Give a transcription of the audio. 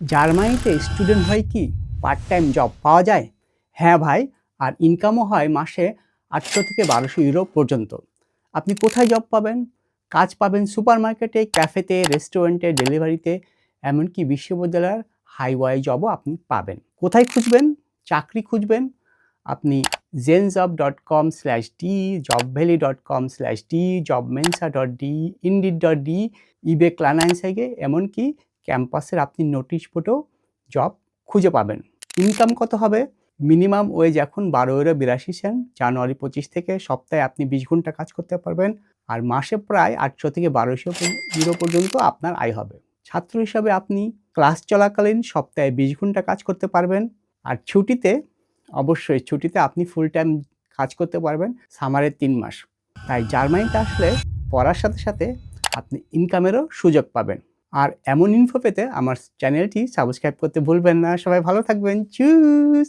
জার্মানিতে স্টুডেন্ট হয় কি? পার্ট টাইম জব পাওয়া যায়? হ্যাঁ ভাই, আর ইনকামও হয় মাসে আটশো থেকে বারোশো ইউরো পর্যন্ত। আপনি কোথায় জব পাবেন? কাজ পাবেন সুপার মার্কেটে ক্যাফেতে রেস্টুরেন্টে ডেলিভারিতে এমনকি বিশ্ববিদ্যালয়ের হাইওয়াই জবও আপনি পাবেন। কোথায় খুঁজবেন? চাকরি খুঁজবেন? আপনি gen job dot com slash D job valley dot com slash D job Mensa dot D Indeed dot D eBay ক্লানাইন্সাইকে এমনকি ক্যাম্পাসের আপনি নোটিশ বোর্ডেও জব খুঁজে পাবেন। ইনকাম কত হবে? মিনিমাম ওয়েজ এখন বারো ইউরো বিরাশি সেন্ট জানুয়ারি পঁচিশ থেকে সপ্তাহে আপনি বিশ ঘণ্টা কাজ করতে পারবেন। আর মাসে প্রায় আটশো থেকে বারোশো ইউরো পর্যন্ত আপনার আয় হবে। ছাত্র হিসাবে আপনি ক্লাস চলাকালীন সপ্তাহে বিশ ঘণ্টা কাজ করতে পারবেন। আর ছুটিতে অবশ্যই ছুটিতে আপনি ফুল টাইম কাজ করতে পারবেন সামারের তিন মাস। তাই জার্মানিতে আসলে পড়ার সাথে সাথে আপনি ইনকামেরও সুযোগ পাবেন। আর এমন ইনফো পেতে আমার চ্যানেলটি সাবস্ক্রাইব করতে ভুলবেন না। সবাই ভালো থাকবেন। চুজ